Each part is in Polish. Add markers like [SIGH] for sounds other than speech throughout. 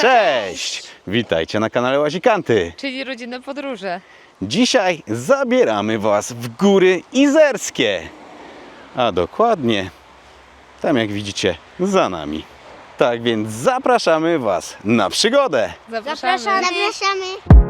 Cześć! Witajcie na kanale Łazikanty. Czyli rodzinne podróże. Dzisiaj zabieramy Was w góry izerskie. A dokładnie tam jak widzicie za nami. Tak więc zapraszamy Was na przygodę. Zapraszamy. Zapraszamy.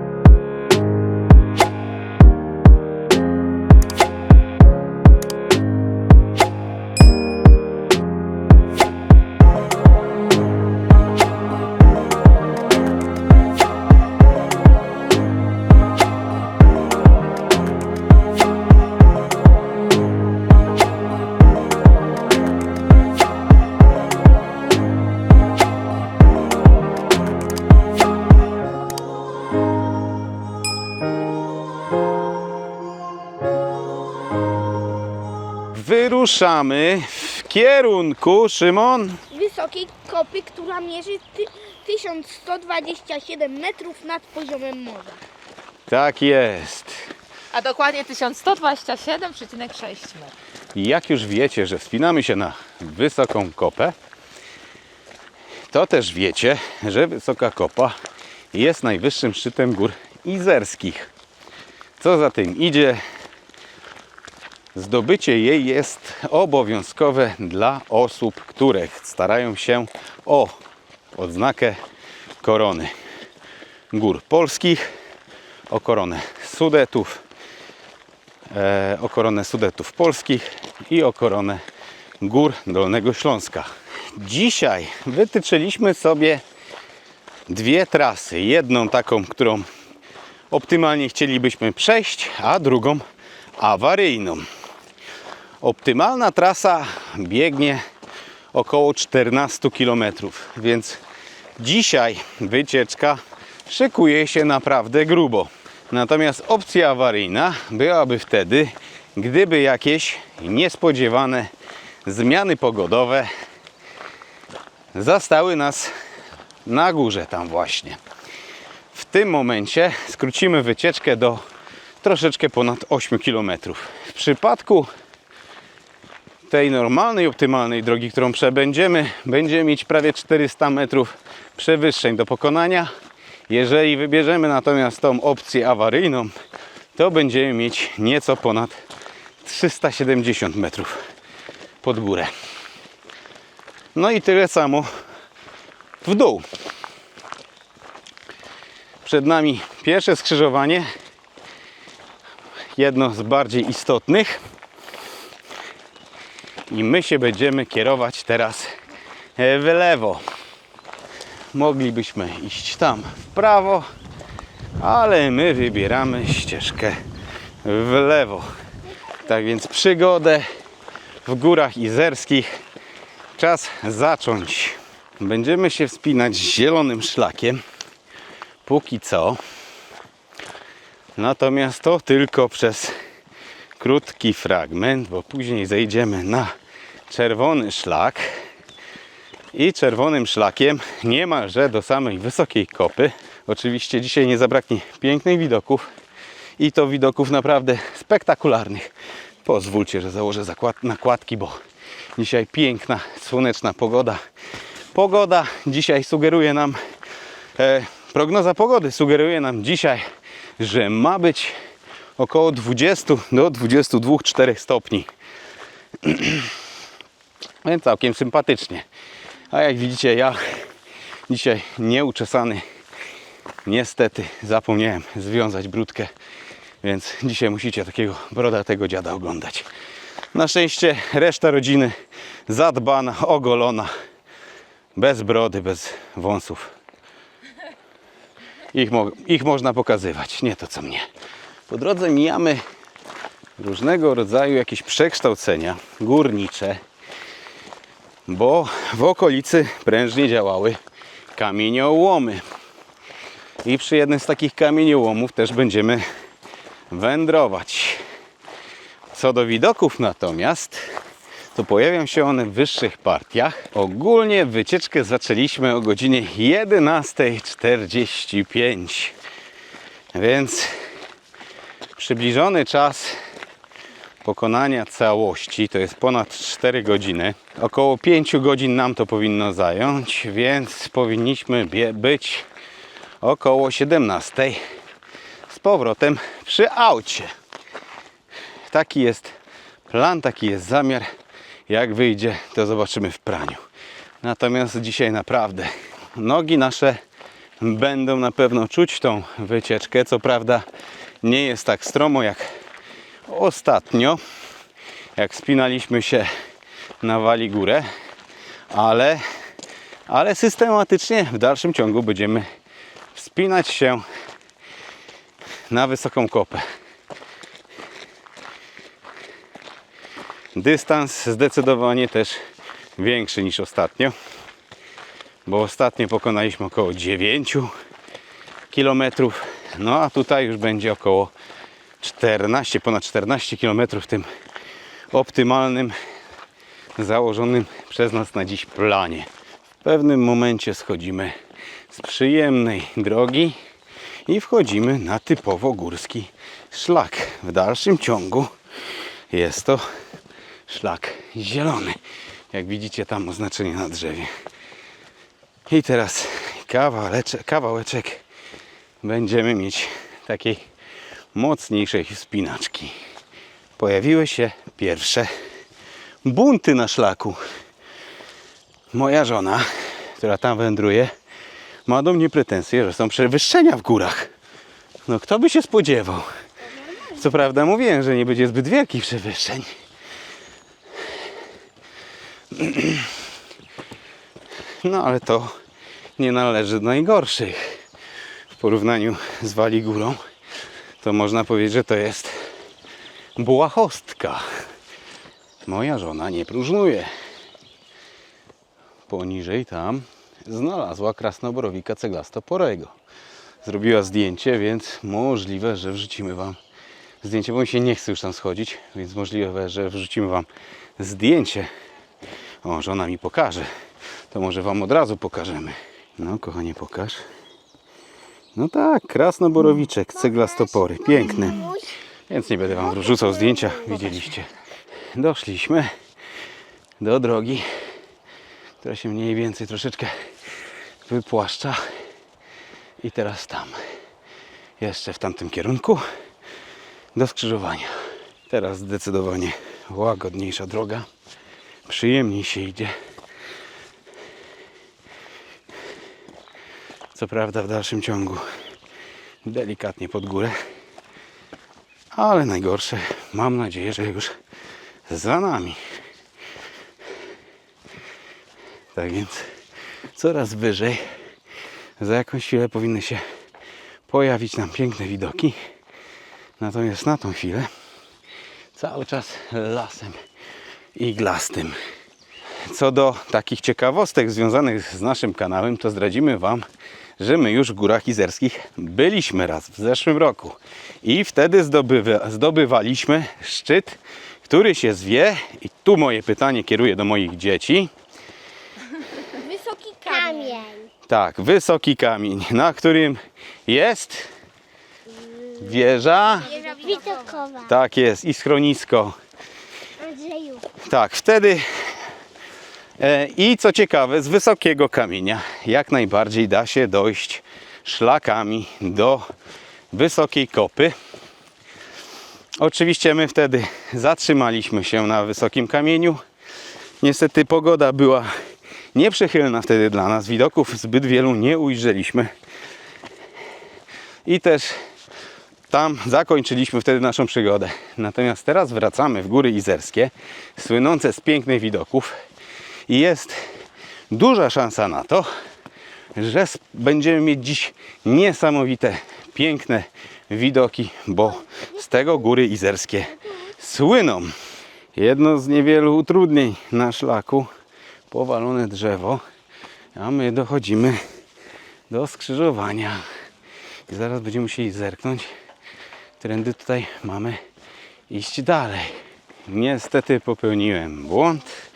Wyruszamy w kierunku, Szymon, Wysokiej kopy, która mierzy ty, 1127 metrów nad poziomem morza. tak jest. A dokładnie 1127,6 metrów. Jak już wiecie, że wspinamy się na wysoką kopę, to też wiecie, że wysoka kopa jest najwyższym szczytem gór izerskich. Co za tym idzie, zdobycie jej jest obowiązkowe dla osób, które starają się o odznakę korony gór polskich, o koronę Sudetów, e, o koronę Sudetów polskich i o koronę gór Dolnego Śląska. Dzisiaj wytyczyliśmy sobie dwie trasy. Jedną taką, którą optymalnie chcielibyśmy przejść, a drugą awaryjną. Optymalna trasa biegnie około 14 km, więc dzisiaj wycieczka szykuje się naprawdę grubo. Natomiast opcja awaryjna byłaby wtedy, gdyby jakieś niespodziewane zmiany pogodowe zastały nas na górze tam właśnie. W tym momencie skrócimy wycieczkę do troszeczkę ponad 8 km. W przypadku tej normalnej, optymalnej drogi, którą przebędziemy, będziemy mieć prawie 400 metrów przewyższeń do pokonania. Jeżeli wybierzemy natomiast tą opcję awaryjną, to będziemy mieć nieco ponad 370 metrów pod górę. No i tyle samo w dół. Przed nami pierwsze skrzyżowanie, jedno z bardziej istotnych. I my się będziemy kierować teraz e, w lewo. Moglibyśmy iść tam w prawo, ale my wybieramy ścieżkę w lewo. Tak więc przygodę w górach izerskich czas zacząć. Będziemy się wspinać zielonym szlakiem. Póki co. Natomiast to tylko przez krótki fragment, bo później zejdziemy na czerwony szlak. I czerwonym szlakiem niemalże do samej wysokiej kopy. Oczywiście dzisiaj nie zabraknie pięknych widoków i to widoków naprawdę spektakularnych. Pozwólcie, że założę zakład, nakładki, bo dzisiaj piękna, słoneczna pogoda. Pogoda dzisiaj sugeruje nam, e, prognoza pogody sugeruje nam dzisiaj, że ma być około 20 do 22-4 stopni. [CLEARS THROAT] Więc całkiem sympatycznie. A jak widzicie, ja dzisiaj nieuczesany. Niestety zapomniałem związać brudkę, więc dzisiaj musicie takiego brodatego dziada oglądać. Na szczęście reszta rodziny zadbana, ogolona, bez brody, bez wąsów. Ich, mo- ich można pokazywać, nie to co mnie. Po drodze mijamy różnego rodzaju jakieś przekształcenia górnicze, bo w okolicy prężnie działały kamieniołomy. I przy jednym z takich kamieniołomów też będziemy wędrować. Co do widoków natomiast, to pojawią się one w wyższych partiach. Ogólnie wycieczkę zaczęliśmy o godzinie 11.45. Więc przybliżony czas pokonania całości to jest ponad 4 godziny. Około 5 godzin nam to powinno zająć, więc powinniśmy być około 17 z powrotem przy aucie. Taki jest plan, taki jest zamiar. Jak wyjdzie, to zobaczymy w praniu. Natomiast dzisiaj naprawdę nogi nasze będą na pewno czuć tą wycieczkę. Co prawda nie jest tak stromo jak ostatnio, jak spinaliśmy się na Wali Górę, ale, ale systematycznie w dalszym ciągu będziemy wspinać się na wysoką kopę. Dystans zdecydowanie też większy niż ostatnio, bo ostatnio pokonaliśmy około 9 km, no a tutaj już będzie około 14, ponad 14 km w tym optymalnym, założonym przez nas na dziś planie. W pewnym momencie schodzimy z przyjemnej drogi i wchodzimy na typowo górski szlak. W dalszym ciągu jest to szlak zielony. Jak widzicie tam oznaczenie na drzewie. I teraz kawałeczek, kawałeczek będziemy mieć takiej mocniejszej wspinaczki. Pojawiły się pierwsze bunty na szlaku. Moja żona, która tam wędruje, ma do mnie pretensje, że są przewyższenia w górach. No kto by się spodziewał? Co prawda mówiłem, że nie będzie zbyt wielkich przewyższeń. No ale to nie należy do najgorszych. W porównaniu z Wali Górą to można powiedzieć, że to jest błahostka. Moja żona nie próżnuje. Poniżej tam znalazła krasnoborowika ceglastoporego. Zrobiła zdjęcie, więc możliwe, że wrzucimy Wam zdjęcie, bo mi się nie chce już tam schodzić, więc możliwe, że wrzucimy Wam zdjęcie. O, żona mi pokaże. To może Wam od razu pokażemy. No, kochanie, pokaż. No tak, krasnoborowiczek, ceglastopory. Piękny. Więc nie będę Wam wrzucał zdjęcia, widzieliście. Doszliśmy do drogi, która się mniej więcej troszeczkę wypłaszcza. I teraz tam. Jeszcze w tamtym kierunku do skrzyżowania. Teraz zdecydowanie łagodniejsza droga. Przyjemniej się idzie. Co prawda w dalszym ciągu delikatnie pod górę. Ale najgorsze mam nadzieję, że już za nami. Tak więc coraz wyżej. Za jakąś chwilę powinny się pojawić nam piękne widoki. Natomiast na tą chwilę cały czas lasem iglastym. Co do takich ciekawostek związanych z naszym kanałem, to zdradzimy Wam, że my już w Górach Izerskich byliśmy raz w zeszłym roku. I wtedy zdobywa, zdobywaliśmy szczyt, który się zwie. I tu moje pytanie kieruję do moich dzieci. Wysoki kamień. Tak, wysoki kamień, na którym jest wieża. Widokowa. Tak jest, i schronisko. Andrzeju. Tak, wtedy i co ciekawe, z wysokiego kamienia jak najbardziej da się dojść szlakami do wysokiej kopy. Oczywiście my wtedy zatrzymaliśmy się na wysokim kamieniu. Niestety pogoda była nieprzychylna wtedy dla nas. Widoków zbyt wielu nie ujrzeliśmy. I też tam zakończyliśmy wtedy naszą przygodę. Natomiast teraz wracamy w góry izerskie, słynące z pięknych widoków. I jest duża szansa na to, że będziemy mieć dziś niesamowite, piękne widoki, bo z tego góry izerskie słyną. Jedno z niewielu utrudnień na szlaku, powalone drzewo, a my dochodzimy do skrzyżowania. I zaraz będziemy musieli zerknąć, którędy tutaj mamy iść dalej. Niestety popełniłem błąd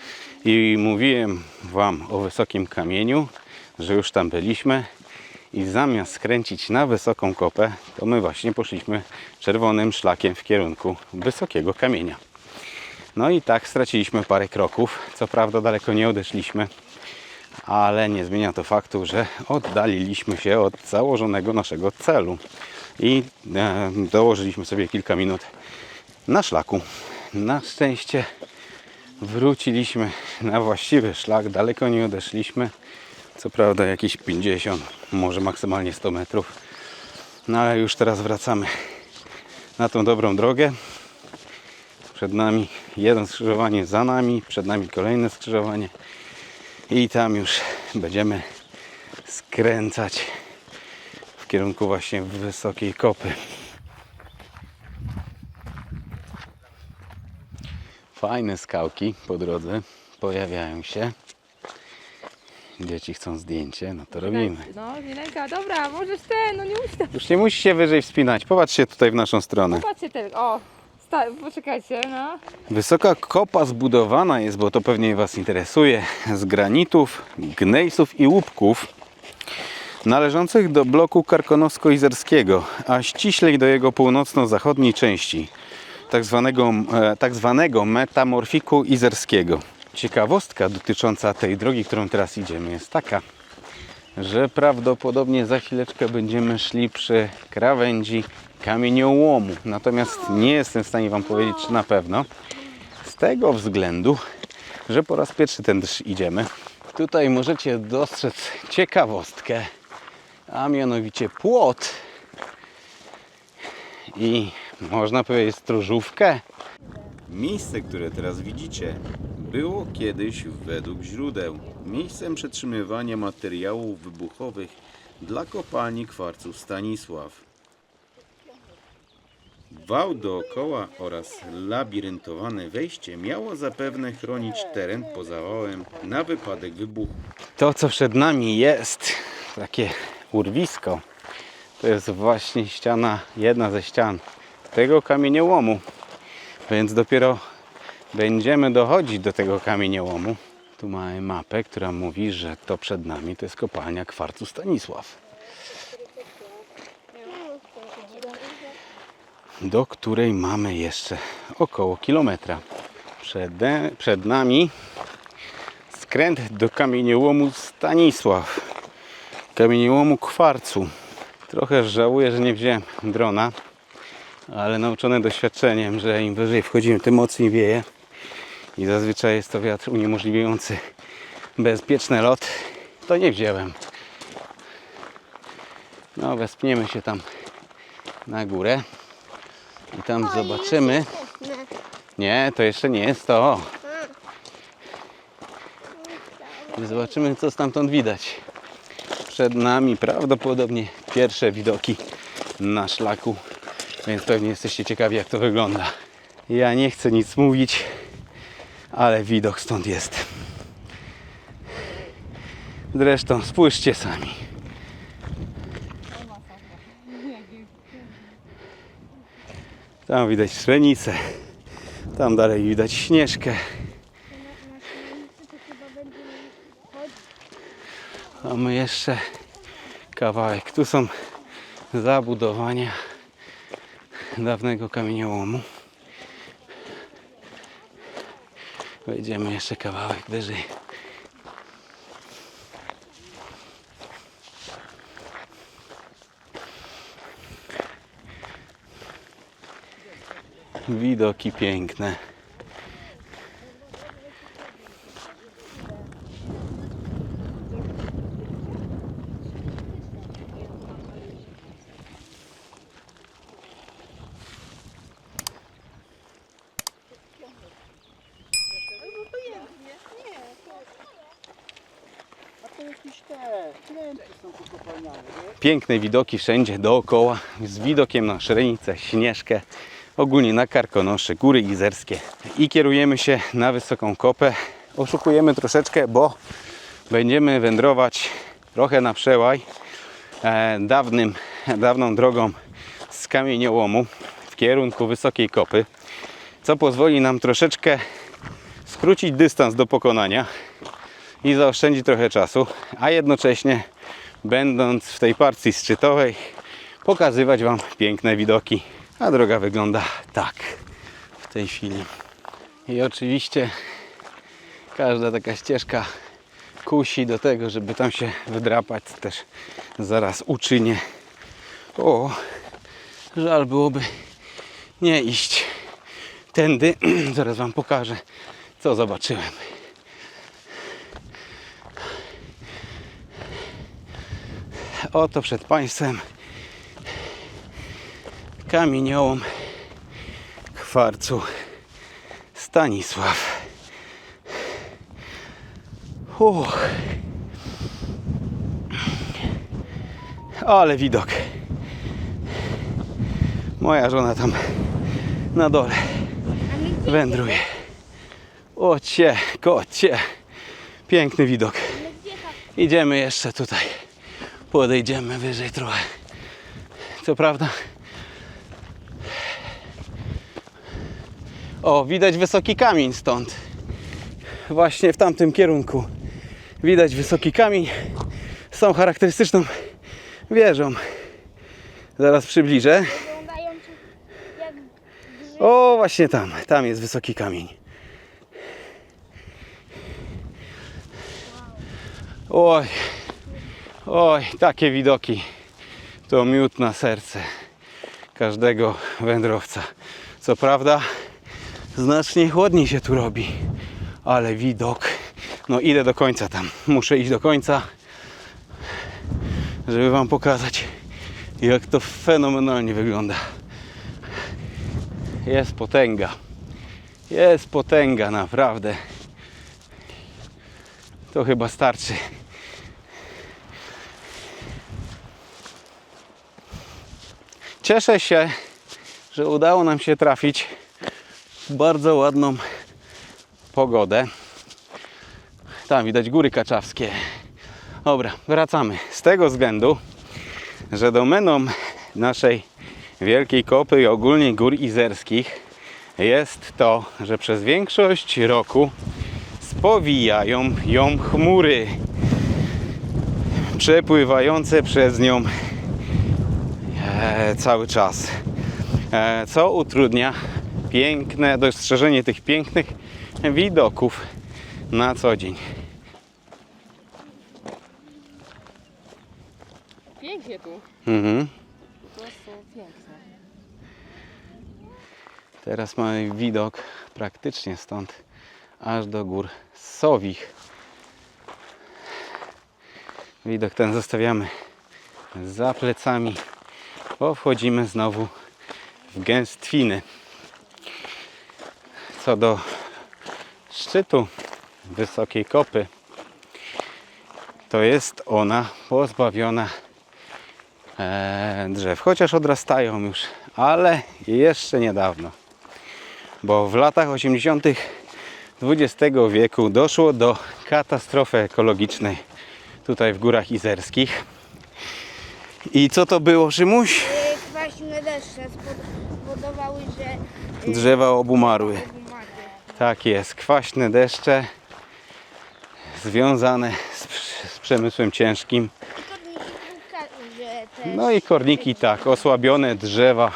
i mówiłem Wam o wysokim kamieniu, że już tam byliśmy i zamiast skręcić na wysoką kopę, to my właśnie poszliśmy czerwonym szlakiem w kierunku wysokiego kamienia. No i tak straciliśmy parę kroków. Co prawda daleko nie odeszliśmy, ale nie zmienia to faktu, że oddaliliśmy się od założonego naszego celu. I dołożyliśmy sobie kilka minut na szlaku. Na szczęście wróciliśmy na właściwy szlak, daleko nie odeszliśmy. Co prawda jakieś 50, może maksymalnie 100 metrów. No ale już teraz wracamy na tą dobrą drogę. Przed nami jedno skrzyżowanie za nami, przed nami kolejne skrzyżowanie i tam już będziemy skręcać w kierunku właśnie wysokiej kopy. Fajne skałki po drodze pojawiają się. Dzieci chcą zdjęcie, no to robimy. No, Milenka, dobra, możesz ten, no nie musisz tam. Już nie musisz się wyżej wspinać. Popatrzcie tutaj w naszą stronę. Patrzcie ten, o, sta, poczekajcie, no. Wysoka kopa zbudowana jest, bo to pewnie Was interesuje, z granitów, gnejsów i łupków należących do bloku karkonosko-izerskiego, a ściślej do jego północno-zachodniej części, tak zwanego, e, tak zwanego metamorfiku izerskiego. Ciekawostka dotycząca tej drogi, którą teraz idziemy, jest taka, że prawdopodobnie za chwileczkę będziemy szli przy krawędzi kamieniołomu. Natomiast nie jestem w stanie Wam powiedzieć, czy na pewno. Z tego względu, że po raz pierwszy tędy idziemy. Tutaj możecie dostrzec ciekawostkę, a mianowicie płot i można powiedzieć stróżówkę. Miejsce, które teraz widzicie, było kiedyś według źródeł miejscem przetrzymywania materiałów wybuchowych dla kopalni kwarcu Stanisław. Wał dookoła oraz labiryntowane wejście miało zapewne chronić teren poza wałem na wypadek wybuchu. To, co przed nami jest, takie urwisko, to jest właśnie ściana, jedna ze ścian tego kamieniołomu. Więc dopiero będziemy dochodzić do tego kamieniołomu. Tu mamy mapę, która mówi, że to przed nami to jest kopalnia kwarcu Stanisław. Do której mamy jeszcze około kilometra. Przed, przed nami skręt do kamieniołomu Stanisław. Kamieniołomu kwarcu. Trochę żałuję, że nie wziąłem drona ale nauczony doświadczeniem, że im wyżej wchodzimy, tym mocniej wieje i zazwyczaj jest to wiatr uniemożliwiający bezpieczny lot, to nie wziąłem. No, wespniemy się tam na górę i tam zobaczymy. Nie, to jeszcze nie jest to. I zobaczymy, co stamtąd widać. Przed nami prawdopodobnie pierwsze widoki na szlaku więc pewnie jesteście ciekawi jak to wygląda. Ja nie chcę nic mówić, ale widok stąd jest. Zresztą spójrzcie sami. Tam widać pszenicę, tam dalej widać śnieżkę. Mamy jeszcze kawałek. Tu są zabudowania dawnego kamieniołomu. Wejdziemy jeszcze kawałek wyżej. Widoki piękne. A to jakieś te kręty są pokopalniane, nie? Piękne widoki wszędzie dookoła, z widokiem na Szrenicę, Śnieżkę, ogólnie na Karkonosze, Góry Izerskie. I kierujemy się na wysoką kopę. Oszukujemy troszeczkę, bo będziemy wędrować trochę na przełaj e, dawnym, dawną drogą z kamieniołomu w kierunku wysokiej kopy, co pozwoli nam troszeczkę skrócić dystans do pokonania i zaoszczędzi trochę czasu, a jednocześnie będąc w tej partii szczytowej pokazywać Wam piękne widoki. A droga wygląda tak w tej chwili. I oczywiście każda taka ścieżka kusi do tego, żeby tam się wydrapać, też zaraz uczynię. O, żal byłoby nie iść tędy. [CLEARS THROAT] Zaraz Wam pokażę, co zobaczyłem. Oto przed Państwem kamieniołom kwarcu Stanisław. Uch. Ale widok. Moja żona tam na dole wędruje. Ocie, kocie. Piękny widok. Idziemy jeszcze tutaj. Podejdziemy wyżej trochę. Co prawda. O, widać wysoki kamień stąd. Właśnie w tamtym kierunku. Widać wysoki kamień z tą charakterystyczną wieżą. Zaraz przybliżę. O, właśnie tam. Tam jest wysoki kamień. Oj, oj, takie widoki to miód na serce każdego wędrowca. Co prawda, znacznie chłodniej się tu robi, ale widok. No, idę do końca tam. Muszę iść do końca, żeby Wam pokazać, jak to fenomenalnie wygląda. Jest potęga. Jest potęga, naprawdę. To chyba starczy. Cieszę się, że udało nam się trafić w bardzo ładną pogodę. Tam widać góry kaczawskie. Dobra, wracamy. Z tego względu, że domeną naszej Wielkiej Kopy i ogólnie gór izerskich jest to, że przez większość roku spowijają ją chmury przepływające przez nią e, cały czas, e, co utrudnia piękne dostrzeżenie tych pięknych widoków na co dzień. Pięknie tu. Mhm. Po prostu pięknie. Teraz mamy widok praktycznie stąd aż do gór Sowich. Widok ten zostawiamy za plecami, bo wchodzimy znowu w gęstwiny. Co do szczytu Wysokiej Kopy, to jest ona pozbawiona e, drzew, chociaż odrastają już, ale jeszcze niedawno bo w latach 80. XX wieku doszło do katastrofy ekologicznej tutaj w górach izerskich. I co to było, Szymuś? kwaśne deszcze spowodowały, że Drzewa obumarły. umarły. Tak jest, kwaśne deszcze związane z, z przemysłem ciężkim. No i korniki tak, osłabione drzewa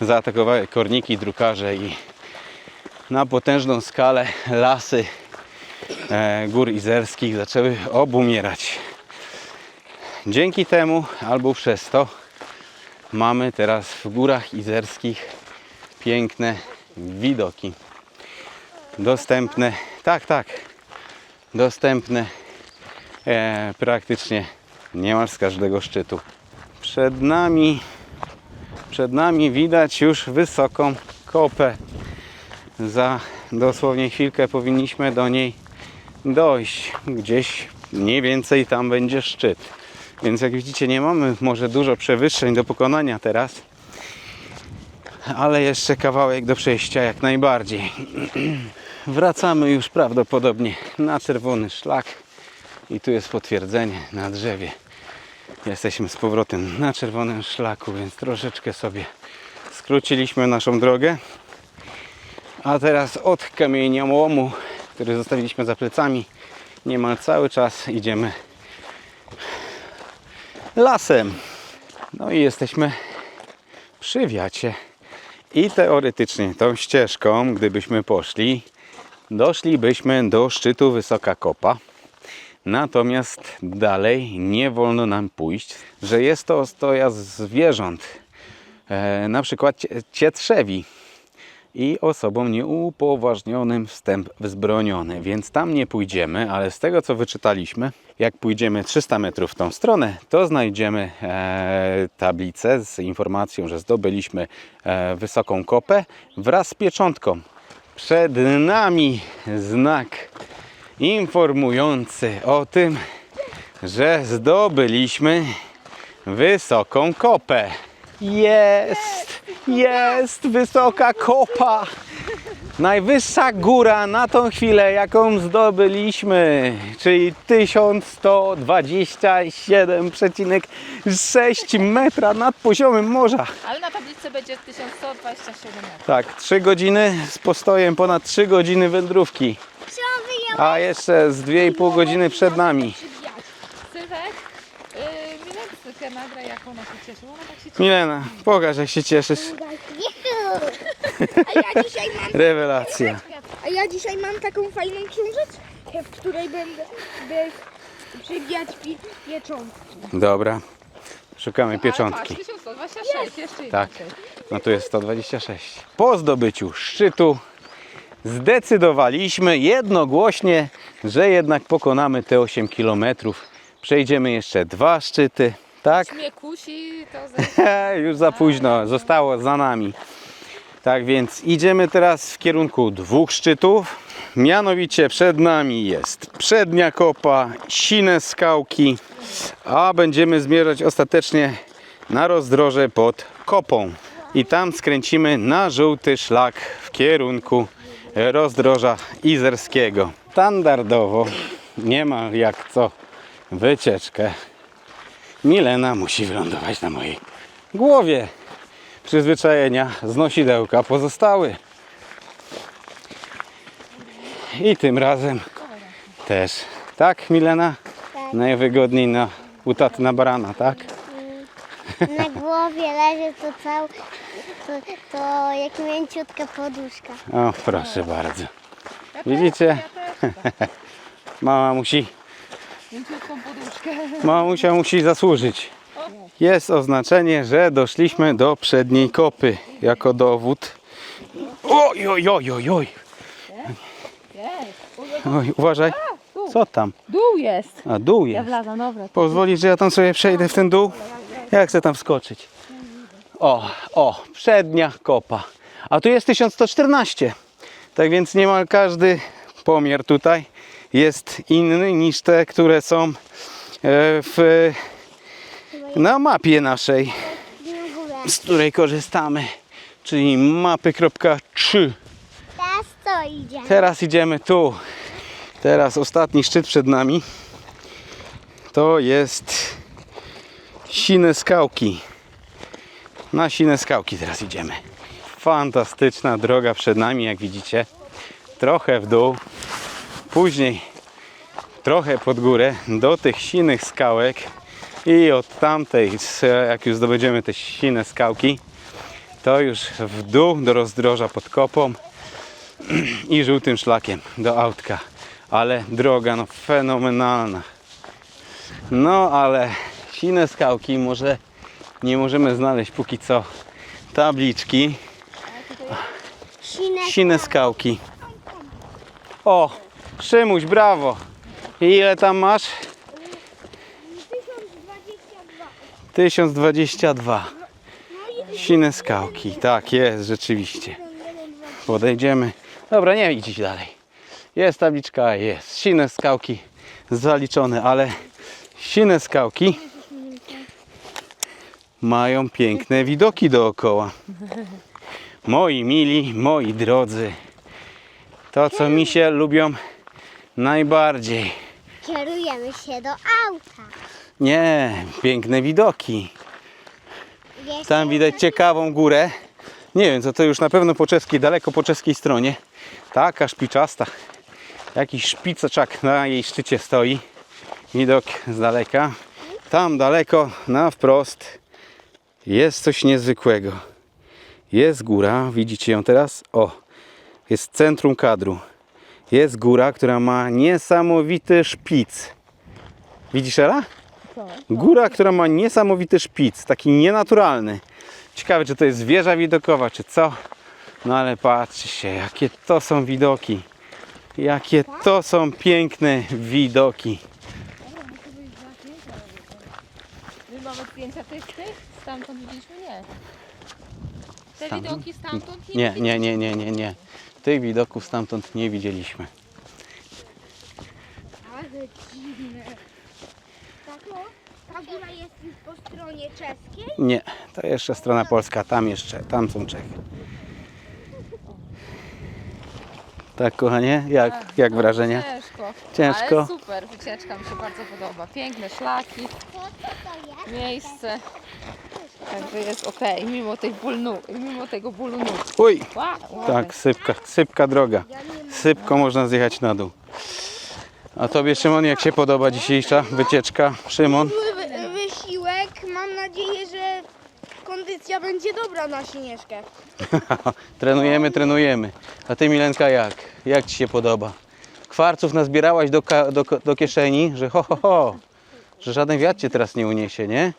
zaatakowały korniki, drukarze i na potężną skalę lasy e, gór izerskich zaczęły obumierać. Dzięki temu albo przez to mamy teraz w górach izerskich piękne widoki. Dostępne, tak, tak, dostępne e, praktycznie niemal z każdego szczytu. Przed nami, przed nami widać już wysoką kopę. Za dosłownie chwilkę powinniśmy do niej dojść. Gdzieś mniej więcej tam będzie szczyt. Więc jak widzicie, nie mamy może dużo przewyższeń do pokonania teraz, ale jeszcze kawałek do przejścia jak najbardziej. [CLEARS THROAT] Wracamy już prawdopodobnie na czerwony szlak i tu jest potwierdzenie na drzewie. Jesteśmy z powrotem na czerwonym szlaku, więc troszeczkę sobie skróciliśmy naszą drogę. A teraz od kamieniołomu, który zostawiliśmy za plecami, niemal cały czas idziemy lasem. No i jesteśmy przy wiacie. I teoretycznie tą ścieżką, gdybyśmy poszli, doszlibyśmy do szczytu Wysoka Kopa. Natomiast dalej nie wolno nam pójść, że jest to stojazd zwierząt, e, na przykład cie- cietrzewi i osobom nieupoważnionym wstęp wzbroniony, więc tam nie pójdziemy, ale z tego co wyczytaliśmy, jak pójdziemy 300 metrów w tą stronę, to znajdziemy e, tablicę z informacją, że zdobyliśmy e, wysoką kopę wraz z pieczątką. Przed nami znak informujący o tym, że zdobyliśmy wysoką kopę. Jest! Jest wysoka kopa! Najwyższa góra na tą chwilę, jaką zdobyliśmy, czyli 1127,6 metra nad poziomem morza. Ale na tablicy będzie 1127 metrów. Tak, 3 godziny z postojem, ponad 3 godziny wędrówki, a jeszcze z 2,5 godziny przed nami. Milencykę nagraj, jak ona się cieszy. Ona tak się cieszy. Milena, pokaż jak się cieszysz. Juhu. A ja dzisiaj mam, Rewelacja. a ja dzisiaj mam taką fajną książeczkę, w której będę, będę przybijać pi- pieczątki. Dobra, szukamy Ale pieczątki. patrz, 1126, jeszcze Tak. inaczej. No tu jest 126. Po zdobyciu szczytu zdecydowaliśmy jednogłośnie, że jednak pokonamy te 8 km. Przejdziemy jeszcze dwa szczyty, tak? Mnie kusi, to. [LAUGHS] Już za późno, zostało za nami. Tak więc idziemy teraz w kierunku dwóch szczytów. Mianowicie przed nami jest przednia kopa, sine skałki, a będziemy zmierzać ostatecznie na rozdroże pod kopą. I tam skręcimy na żółty szlak w kierunku rozdroża izerskiego. Standardowo, nie ma jak co wycieczkę. Milena musi wylądować na mojej głowie. Przyzwyczajenia z nosidełka pozostały. I tym razem też. Tak, Milena? Najwygodniej na u taty na barana, tak? Na głowie leży to cał, to, to jak mięciutka poduszka. O, proszę bardzo. Widzicie? [LAUGHS] Mama musi, Mięciutką poduszkę. mamusia musi zasłużyć. Jest oznaczenie, że doszliśmy do przedniej kopy jako dowód. Oj, oj, oj, oj, oj. Oj uważaj. Co tam? Dół jest. A dół Ja jest. wlazam, dobra. Pozwolić, że ja tam sobie przejdę w ten dół? Jak chcę tam wskoczyć? O, o, przednia kopa. A tu jest 1114. Tak więc niemal każdy pomiar tutaj jest inny niż te, które są e, w, na mapie naszej, z której korzystamy. Czyli mapy.3. Teraz co idzie? Teraz idziemy tu. Teraz ostatni szczyt przed nami. To jest Sine Skałki. Na Sine Skałki teraz idziemy. Fantastyczna droga przed nami, jak widzicie. Trochę w dół, później trochę pod górę do tych sinych skałek i od tamtej, jak już zdobędziemy te sine skałki, to już w dół do rozdroża pod kopą [CLEARS THROAT] i żółtym szlakiem do autka. Ale droga no fenomenalna. No ale sine skałki może nie możemy znaleźć póki co tabliczki. Sine skałki. O, Szymuś, brawo. Ile tam masz? 1022. Sine skałki. Tak jest, rzeczywiście. Podejdziemy. Dobra, nie idź dalej. Jest tabliczka, jest. Sine skałki zaliczone, ale sine skałki mają piękne widoki dookoła. Moi mili, moi drodzy, to co mi się lubią najbardziej. Kierujemy się do auta. Nie, piękne widoki. Jeszcze Tam widać ciekawą górę. Nie wiem, co to już na pewno po czeskiej, daleko po czeskiej stronie. Taka szpiczasta. Jakiś szpicoczak na jej szczycie stoi. Widok z daleka. Tam daleko, na wprost, jest coś niezwykłego. Jest góra, widzicie ją teraz? O, jest centrum kadru. Jest góra, która ma niesamowity szpic. Widzisz, Ela? Góra, która ma niesamowity szpic, taki nienaturalny. Ciekawe, czy to jest wieża widokowa, czy co. No ale patrzcie, jakie to są widoki. Jakie to są piękne widoki. My mamy zdjęcia tych, tych? Stamtąd widzieliśmy? Nie. Te widoki stamtąd Nie, nie, nie, nie, nie, nie. Tych widoków stamtąd nie widzieliśmy. Ale dziwne. Tato, ta góra jest już po stronie czeskiej? Nie, to jeszcze strona polska, tam jeszcze, tam są Czechy. Tak, kochanie, jak, jak wrażenia? Ciężko. Ciężko. Ale super, wycieczka mi się bardzo podoba. Piękne szlaki, miejsce. Także jest ok, mimo, tych ból nóg, mimo tego bólu nóg. Uj, Wow, wow. tak, sypka, sypka droga. Sypką można zjechać na dół. A tobie, Szymon, jak się podoba dzisiejsza wycieczka? Szymon? Wy, wysiłek, mam nadzieję, że kondycja będzie dobra na Śnieżkę. [LAUGHS] trenujemy, trenujemy. A ty, Milenka, jak? Jak ci się podoba? Kwarców nazbierałaś do, ka- do, do kieszeni, że ho, ho, ho. Że żaden wiatr cię teraz nie uniesie, nie?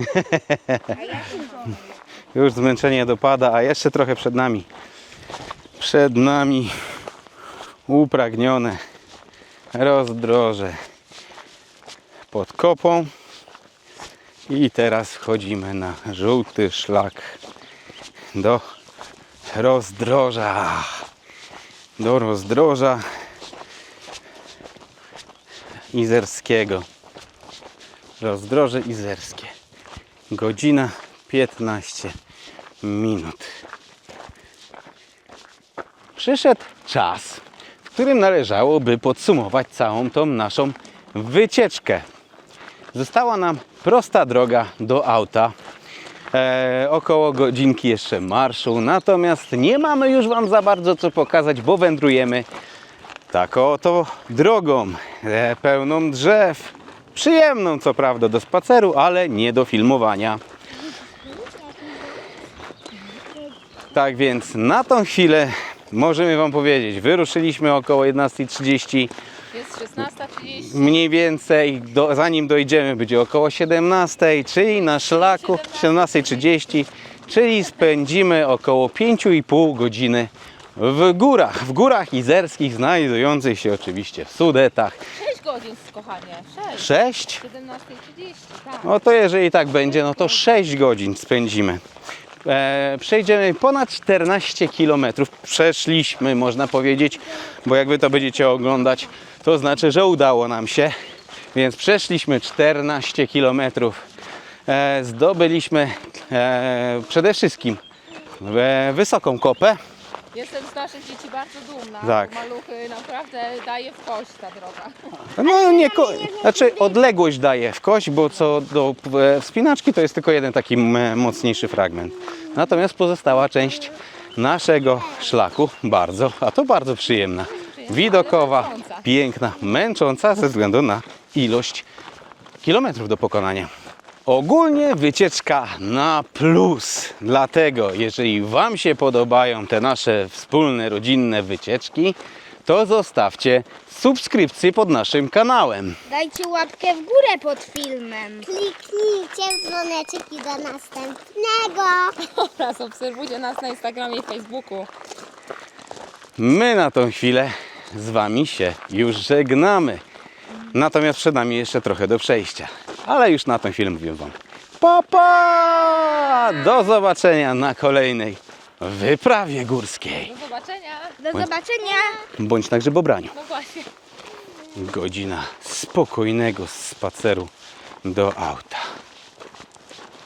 [LAUGHS] Już zmęczenie dopada, a jeszcze trochę przed nami. Przed nami upragnione rozdroże pod kopą. I teraz wchodzimy na żółty szlak do rozdroża. Do rozdroża izerskiego. Rozdroże izerskie. Godzina 15 minut. Przyszedł czas, w którym należałoby podsumować całą tą naszą wycieczkę. Została nam prosta droga do auta. E, około godzinki jeszcze marszu. Natomiast nie mamy już Wam za bardzo co pokazać, bo wędrujemy taką oto drogą e, pełną drzew. Przyjemną co prawda do spaceru, ale nie do filmowania. Tak więc na tą chwilę możemy Wam powiedzieć, wyruszyliśmy około 11.30. Jest 16.30. Mniej więcej, do, zanim dojdziemy, będzie około 17, czyli na szlaku 17.30, czyli spędzimy około 5,5 godziny w górach, w górach izerskich, znajdujących się oczywiście w Sudetach. 6 godzin, kochanie. 6. 6? 17.30, tak. No to jeżeli tak będzie, no to 6 godzin spędzimy. E, przejdziemy ponad 14 km. Przeszliśmy, można powiedzieć, bo jak wy to będziecie oglądać, to znaczy, że udało nam się. Więc przeszliśmy 14 km. E, zdobyliśmy e, przede wszystkim e, wysoką kopę. Jestem z naszych dzieci bardzo dumna. Tak. Maluchy naprawdę daje w kość ta droga. No nie, ko- znaczy odległość daje w kość, bo co do e, wspinaczki to jest tylko jeden taki m- mocniejszy fragment. Natomiast pozostała część naszego szlaku bardzo, a to bardzo przyjemna, widokowa, męcząca. piękna, męcząca ze względu na ilość kilometrów do pokonania. Ogólnie wycieczka na plus. Dlatego, jeżeli Wam się podobają te nasze wspólne, rodzinne wycieczki, to zostawcie subskrypcję pod naszym kanałem. Dajcie łapkę w górę pod filmem. Kliknijcie w dzwoneczek i do następnego. [LAUGHS] Oraz obserwujcie nas na Instagramie i Facebooku. My na tą chwilę z Wami się już żegnamy. Natomiast przed nami jeszcze trochę do przejścia. Ale już na tą chwilę mówię Wam. Papa! Do zobaczenia na kolejnej wyprawie górskiej. Do zobaczenia. Do zobaczenia. Bądź na grzybobraniu. No właśnie. Godzina spokojnego spaceru do auta.